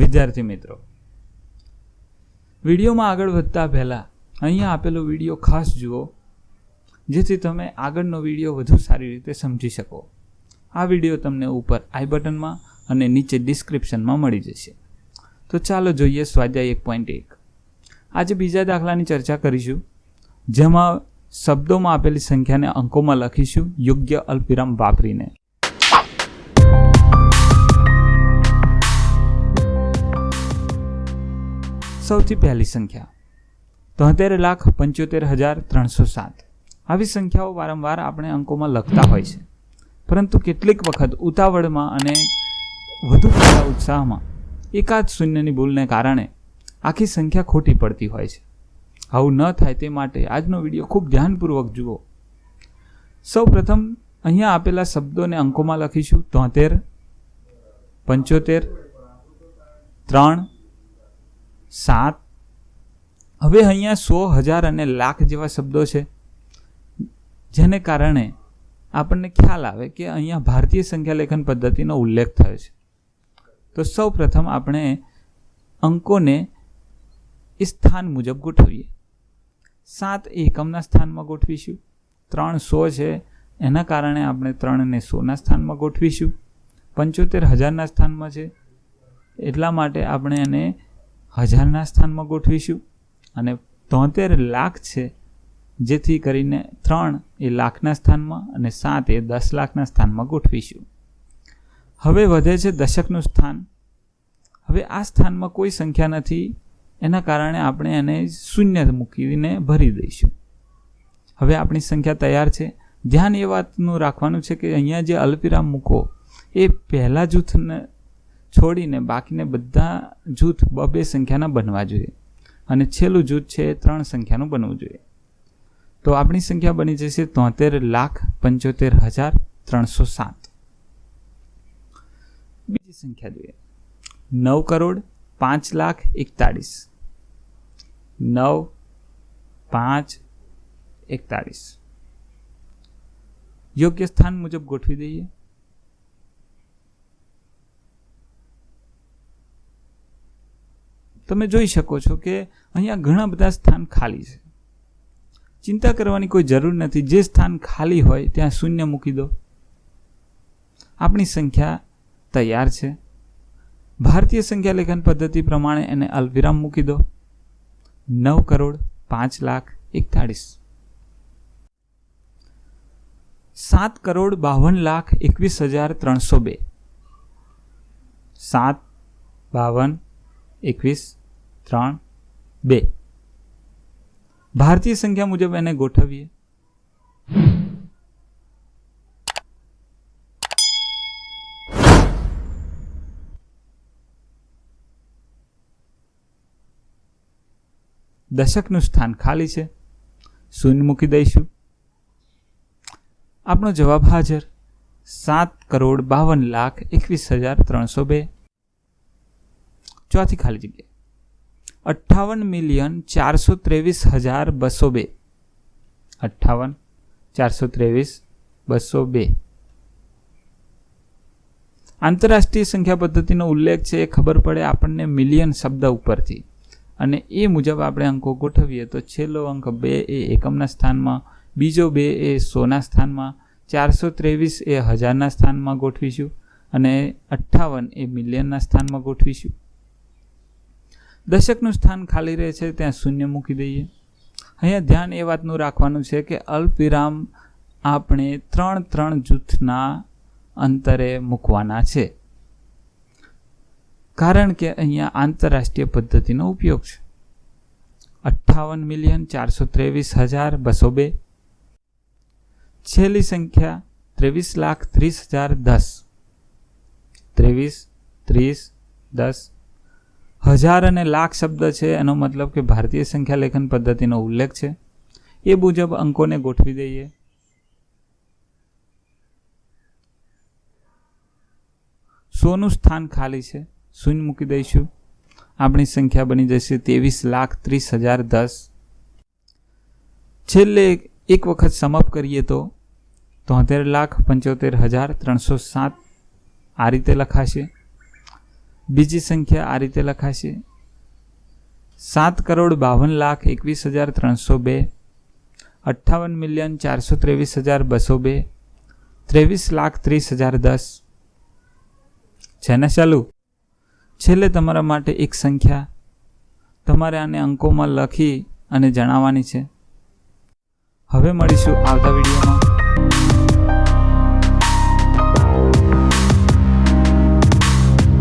વિદ્યાર્થી મિત્રો, વિડીયોમાં આગળ વધતા પહેલાં અહીંયા આપેલો વીડિયો ખાસ જુઓ, જેથી તમે આગળનો વીડિયો વધુ સારી રીતે સમજી શકો. આ વીડિયો તમને ઉપર આઈ બટનમાં અને નીચે ડિસ્ક્રિપ્શનમાં મળી જશે. તો ચાલો જોઈએ સ્વાધ્યાય એક પોઈન્ટ એક. આજે બીજા દાખલાની ચર્ચા કરીશું, જેમાં શબ્દોમાં આપેલી સંખ્યાને અંકોમાં લખીશું, યોગ્ય અલ્પવિરામ વાપરીને. સૌથી પહેલી સંખ્યા. તોતેર લાખ પંચોતેર હજાર ત્રણસો સાત. આવી સંખ્યાઓ વારંવાર આપણે અંકોમાં લખતા હોય છે. પરંતુ કેટલીક વખત ઉતાવળમાં અને વધુ પડતા ઉત્સાહમાં એકાદ શૂન્યની ભૂલને કારણે આખી સંખ્યા ખોટી પડતી હોય છે. આવું ન થાય તે માટે આજનો વીડિયો ખૂબ ધ્યાનપૂર્વક જુઓ. સૌ પ્રથમ અહીંયા આપેલા શબ્દોને અંકોમાં લખીશું. તોતેર, પંચોતેર, ત્રણ સાત. હવે અહીંયા સો હજાર અને લાખ જેવા શબ્દો છે. જેને કારણે આપણને ખ્યાલ આવે કે અહીંયા ભારતીય સંખ્યા લેખન પદ્ધતિનો ઉલ્લેખ થયો છે. તો સૌ પ્રથમ આપણે અંકોને એ સ્થાન મુજબ ગોઠવીએ. સાત એકમના સ્થાનમાં ગોઠવીશું. ત્રણ સો છે. એના કારણે આપણે ત્રણને સોના સ્થાનમાં ગોઠવીશું. પંચોતેર હજારના સ્થાનમાં છે. એટલા માટે આપણે એને હજારના સ્થાનમાં ગોઠવીશું. અને તોતેર લાખ છે, જેથી કરીને ત્રણ એ લાખના સ્થાનમાં અને સાત એ દસ લાખના સ્થાનમાં ગોઠવીશું. હવે વધે છે દશકનું સ્થાન. હવે આ સ્થાનમાં કોઈ સંખ્યા નથી, એના કારણે આપણે એને શૂન્ય મૂકીને ભરી દઈશું. હવે આપણી સંખ્યા તૈયાર છે. ધ્યાન એ વાતનું રાખવાનું છે કે અહીંયા જે અલ્પિરામ મૂકો, એ પહેલા જૂથને છોડીને બાકીને બધા જૂથ બબે સંખ્યાના બનવા જોઈએ. અને છેલ્લું જૂથ છે ત્રણ સંખ્યાનું બનવું જોઈએ. તો આપણી સંખ્યા બની જશે તોતેર લાખ પંચોતેર હજાર ત્રણસો સાત. બીજી સંખ્યા જોઈએ. નવ કરોડ પાંચ લાખ એકતાળીસ. નવ પાંચ એકતાળીસ. યોગ્ય સ્થાન મુજબ ગોઠવી દઈએ. તમે જોઈ શકો છો કે અહીંયા ઘણા બધા સ્થાન ખાલી છે. ચિંતા કરવાની કોઈ જરૂર નથી. જે સ્થાન ખાલી હોય ત્યાં શૂન્ય મૂકી દો. આપણી સંખ્યા તૈયાર છે. ભારતીય સંખ્યા લેખન પદ્ધતિ પ્રમાણે એને અલ્પવિરામ મૂકી દો. નવ કરોડ પાંચ લાખ એકતાળીસ. સાત કરોડ બાવન લાખ એકવીસ હજાર ત્રણસો બે. સાત બાવન એકવીસ ત્રણ, બે. ભારતીય સંખ્યા મુજબ એને ગોઠવીએ. દશકનું સ્થાન ખાલી છે. શૂન્ય મૂકી દઈશું. આપણો જવાબ હાજર. સાત કરોડ બાવન લાખ એકવીસ હજાર ત્રણસો બે. ચોથી ખાલી જગ્યા. અઠ્ઠાવન મિલિયન ચારસો ત્રેવીસ હજાર બસો બે. અઠ્ઠાવન ચારસો ત્રેવીસ બસો બે. આંતરરાષ્ટ્રીય સંખ્યા પદ્ધતિનો ઉલ્લેખ છે એ ખબર પડે આપણને મિલિયન શબ્દ ઉપરથી. અને એ મુજબ આપણે અંકો ગોઠવીએ તો છેલ્લો અંક બે એ એકમના સ્થાનમાં, બીજો બે એ સોના સ્થાનમાં, ચારસો ત્રેવીસ એ હજારના સ્થાનમાં ગોઠવીશું અને અઠ્ઠાવન એ મિલિયનના સ્થાનમાં ગોઠવીશું. દશકનું સ્થાન ખાલી રહે છે, ત્યાં શૂન્ય મૂકી દઈએ. અહીંયા ધ્યાન એ વાતનું રાખવાનું છે કે અલ્પવિરામ આપણે ત્રણ ત્રણ જૂથના અંતરે મૂકવાના છે. કારણ કે અહીંયા આંતરરાષ્ટ્રીય પદ્ધતિનો ઉપયોગ છે. અઠ્ઠાવન મિલિયન ચારસો ત્રેવીસ હજાર બસો બે. છેલ્લી સંખ્યા ત્રેવીસ લાખ ત્રીસ હજાર દસ. ત્રેવીસ, ત્રીસ, દસ હજાર અને લાખ શબ્દ છે, એનો મતલબ કે ભારતીય સંખ્યા લેખન પદ્ધતિનો ઉલ્લેખ છે. એ મુજબ અંકોને ગોઠવી દઈએ. સોનું સ્થાન ખાલી છે શૂન્ય મૂકી દઈશું. આપણી સંખ્યા બની જશે ત્રેવીસ લાખ ત્રીસ હજાર દસ. છેલ્લે એક વખત સમપ કરીએ તો તોતેર લાખ પંચોતેર હજાર ત્રણસો સાત આ રીતે લખાશે. બીજી સંખ્યા આ રીતે લખાશે. સાત કરોડ બાવન લાખ એકવીસ હજાર ત્રણસો બે, અઠ્ઠાવન મિલિયન ચારસો ત્રેવીસ હજાર બસો બે, ત્રેવીસ લાખ ત્રીસ હજાર દસ. છે ને ચાલુ? છેલ્લે તમારા માટે એક સંખ્યા. તમારે આને અંકોમાં લખી અને જણાવવાની છે. હવે મળીશું આવતા વિડીયોમાં.